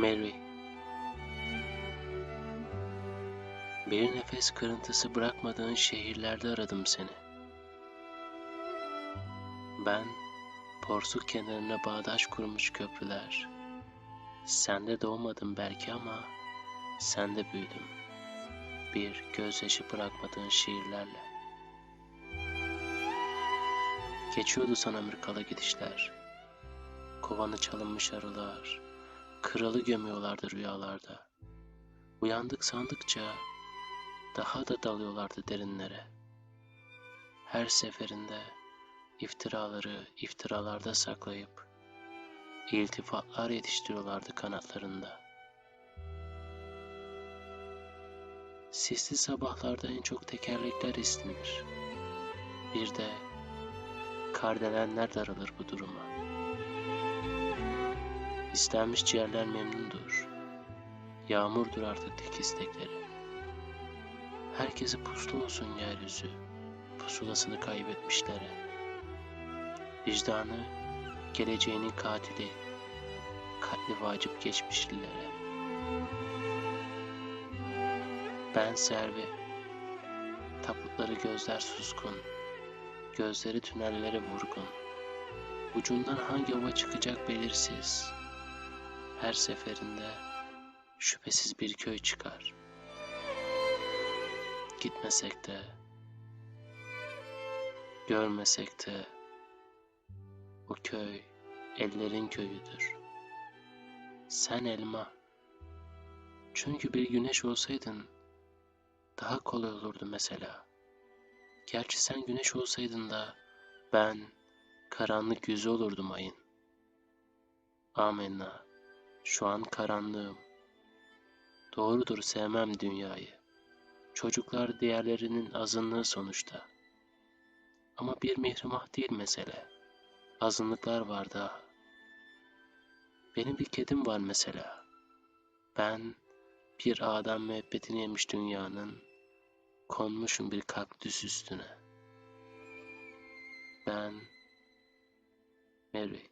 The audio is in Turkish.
Mary. Bir nefes kırıntısı bırakmadığın şehirlerde aradım seni. Ben, porsuk kenarına bağdaş kurmuş köprüler. Sende doğmadım belki ama sende büyüdüm. Bir gözyaşı bırakmadığın şiirlerle. Geçiyordu sana Amerikalı gidişler. Kovanı çalınmış arılar. Kralı gömüyorlardı rüyalarda. Uyandık sandıkça daha da dalıyorlardı derinlere. Her seferinde iftiraları iftiralarda saklayıp iltifatlar yetiştiriyorlardı kanatlarında. Sisli sabahlarda en çok tekerlekler istinir. Bir de kardelenler daralır bu duruma. İstenmiş ciğerler memnundur. Yağmurdur artık tek istekleri. Herkesi puslu olsun yeryüzü, pusulasını kaybetmişlere. Vicdanı, geleceğinin katili, katli vacip geçmişlilere. Ben Servi, taputları gözler suskun, gözleri tünellere vurgun. Ucundan hangi ova çıkacak belirsiz. Her seferinde şüphesiz bir köy çıkar. Gitmesek de, görmesek de o köy ellerin köyüdür. Sen elma. Çünkü bir güneş olsaydın daha kolay olurdu mesela. Gerçi sen güneş olsaydın da ben karanlık yüzü olurdum ayın. Amenna. Şu an karanlığım. Doğrudur sevmem dünyayı. Çocuklar diğerlerinin azınlığı sonuçta. Ama bir mihrimah değil mesele. Azınlıklar var daha. Benim bir kedim var mesela. Ben bir adam müebbetini yemiş dünyanın, konmuşum bir kaktüs üstüne. Ben Mary.